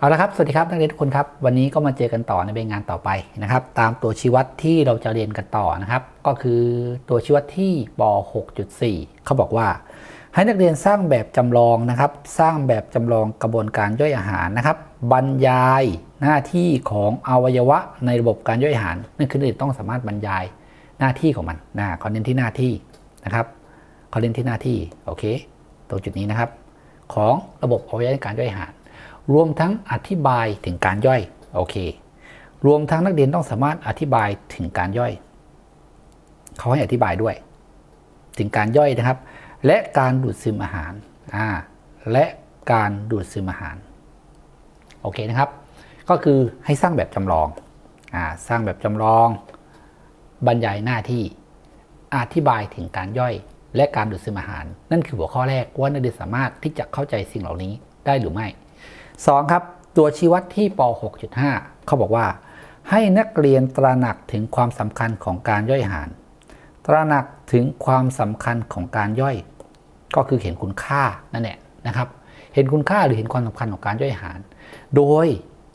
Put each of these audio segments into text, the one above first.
เอาละครับ สวัสดีครับนักเรียนทุกคนครับ วันนี้ก็มาเจอกันต่อในใบงานต่อไปนะครับ ตามตัวชี้วัดที่เราจะเรียนกันต่อนะครับ ก็คือตัวชี้วัดที่ป 6.4 เขาบอกว่า ให้นักเรียนสร้างแบบจำลองนะครับ สร้างแบบจำลองกระบวนการย่อยอาหารนะครับ บรรยายหน้าที่ของอวัยวะในระบบการย่อยอาหาร นั่นคือนักเรียนต้องสามารถบรรยายหน้าที่ของมันนะขอเน้นที่หน้าที่นะครับขอเน้นที่หน้าที่โอเคตรงจุดนี้นะครับ ของระบบอวัยวะการย่อยอาหาร รวมทั้งอธิบายถึงการย่อยโอเค รวมทั้งนักเรียนต้องสามารถอธิบายถึงการย่อย เขาให้อธิบายด้วย ถึงการย่อยนะครับ และการดูดซึมอาหารอ่าและการดูดซึมอาหารโอเคนะครับ ก็คือให้สร้างแบบจำลองอ่าสร้างแบบจำลอง บรรยายหน้าที่อธิบายถึงการย่อยและการดูดซึมอาหาร นั่นคือหัวข้อแรกว่านักเรียนสามารถที่จะเข้าใจสิ่งเหล่านี้ได้หรือไม่ 2. ครับตัวชี้วัดที่ป 6.5 เขาบอกว่า ให้นักเรียนตระหนักถึงความสำคัญของการย่อยอาหาร ตระหนักถึงความสำคัญของการย่อย ก็คือเห็นคุณค่านั่นแหละนะครับ เห็นคุณค่าหรือเห็นความสำคัญของการย่อยอาหาร โดย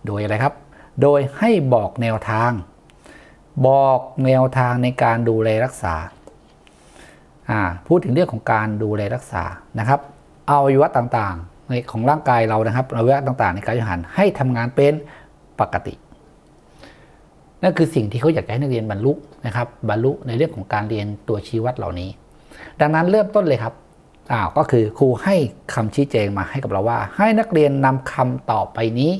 โดยอะไรครับ โดยให้บอกแนวทาง บอกแนวทางในการดูแลรักษาพูดถึงเรื่องของการดูแลรักษานะครับอวัยวะต่างๆ ในของร่างกายเรานะครับอวัยวะต่าง ๆ ในการย่อยอาหารให้ทำงานเป็นปกติ นั่นคือสิ่งที่เขาอยากให้นักเรียนบรรลุนะครับบรรลุในเรื่องของการเรียนตัวชี้วัดเหล่านี้ ดังนั้นเริ่มต้นเลยครับอ้าวก็คือครูให้คำชี้แจงมาให้กับเราว่า ให้นักเรียนนำคำตอบไปนี้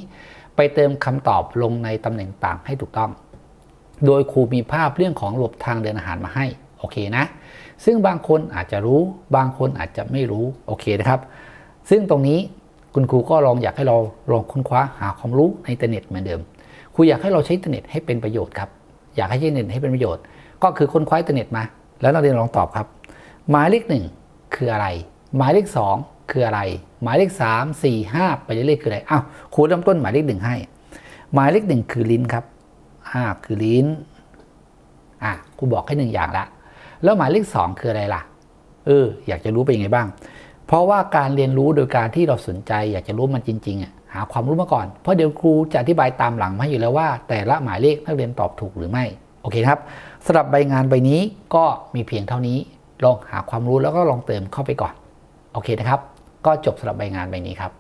ไปเติมคำตอบลงในตำแหน่งต่างให้ถูกต้อง โดยครูมีภาพเรื่องของระบบทางเดินอาหารมาให้โอเคนะ ซึ่งบางคนอาจจะรู้ บางคนอาจจะไม่รู้โอเคนะครับ ซึ่งตรงนี้คุณครูก็ลองอยากให้เราลองค้นคว้าหาความรู้ในอินเทอร์เน็ตเหมือนเดิมครูอยากให้เราใช้อินเทอร์เน็ตให้เป็นประโยชน์ครับ อยากให้ใช้อินเทอร์เน็ตให้เป็นประโยชน์ ก็คือค้นคว้าอินเทอร์เน็ตมา แล้วนักเรียนลองตอบครับ หมายเลขหนึ่งคืออะไร หมายเลขสองคืออะไร หมายเลขสามสี่ห้าไปเรื่อยๆคืออะไร อ้าวครูเริ่มต้นหมายเลขหนึ่งให้ หมายเลขหนึ่งคือลิ้นครับอ่าคือลิ้นอะครูบอกให้หนึ่งอย่างละ แล้วหมายเลขสองคืออะไรล่ะ เออ อยากจะรู้เป็นยังไงบ้าง เพราะว่าการเรียนรู้โดยการที่เราสนใจ อยากจะรู้มันจริงๆอะหาความรู้มาก่อน เพราะเดี๋ยวครูจะอธิบายตามหลังมาอยู่แล้วว่า แต่ละหมายเลขนักเรียนตอบถูกหรือไม่ โอเคนะครับสำหรับใบงานใบนี้ก็มีเพียงเท่านี้ ลองหาความรู้แล้วก็ลองเติมเข้าไปก่อน โอเคนะครับ ก็จบสำหรับใบงานใบนี้ครับ